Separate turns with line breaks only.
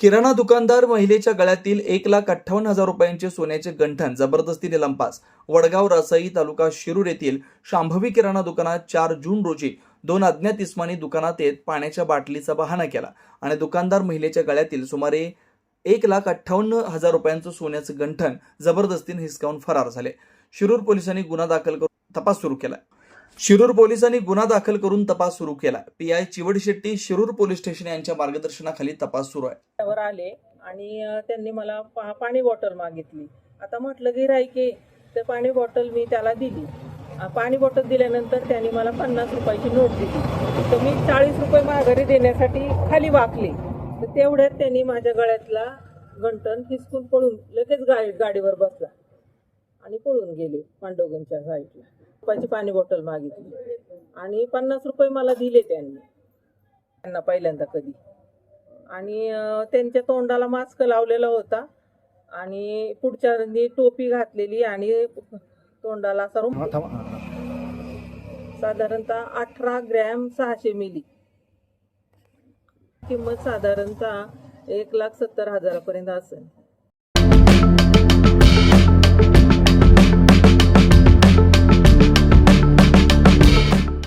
किराणा दुकानदार महिलेच्या गळ्यातील एक लाख अठ्ठावन्न हजार रुपयांचे सोन्याचे गंठण जबरदस्तीने लंपास वडगाव रसाई तालुका शिरूर येथील शांभवी किराणा दुकानात चार जून रोजी दोन अज्ञात इस्मानी दुकानात येत पाण्याच्या बाटलीचा बहाणा केला आणि दुकानदार महिलेच्या गळ्यातील सुमारे एक लाख अठ्ठावन्न हजार रुपयांचं सोन्याचं गंठण जबरदस्तीने हिसकावून फरार झाले. शिरूर पोलिसांनी गुन्हा दाखल करून तपास सुरू केला. शिरूर पोलिसांनी गुन्हा दाखल करून तपास सुरू केला. P I Chivad Shetty Shirur police station यांच्या मार्गदर्शनाखाली तपास सुरू आहे.
आले आणि त्यांनी मला पा पाणी बॉटल मागितली. आता म्हटलं गिरायके तर पाणी बॉटल मी त्याला दिली. पाणी बॉटल दिल्यानंतर त्यांनी मला पन्नास रुपयाची नोट दिली. तर मी चाळीस रुपये माघारी देण्यासाठी खाली वाकले. तर तेवढ्यात त्यांनी माझ्या गळ्यातला गंटन हिसकून पळून लगेच गाडी गाडीवर बसला आणि पळून गेले पांडवगणच्या साईडला. रुपयाची पाणी बॉटल मागितली. आणि पन्नास रुपये मला दिले त्यांनी. त्यांना पहिल्यांदा कधी. आणि त्यांच्या तोंडाला मास्क लावलेला होता. आणि पुढच्यानी टोपी घातलेली आणि तोंडाला असा रुमाल. साधारणतः अठरा ग्रॅम सहाशे मिली. किंमत साधारणतः एक लाख सत्तर हजारापर्यंत असेल.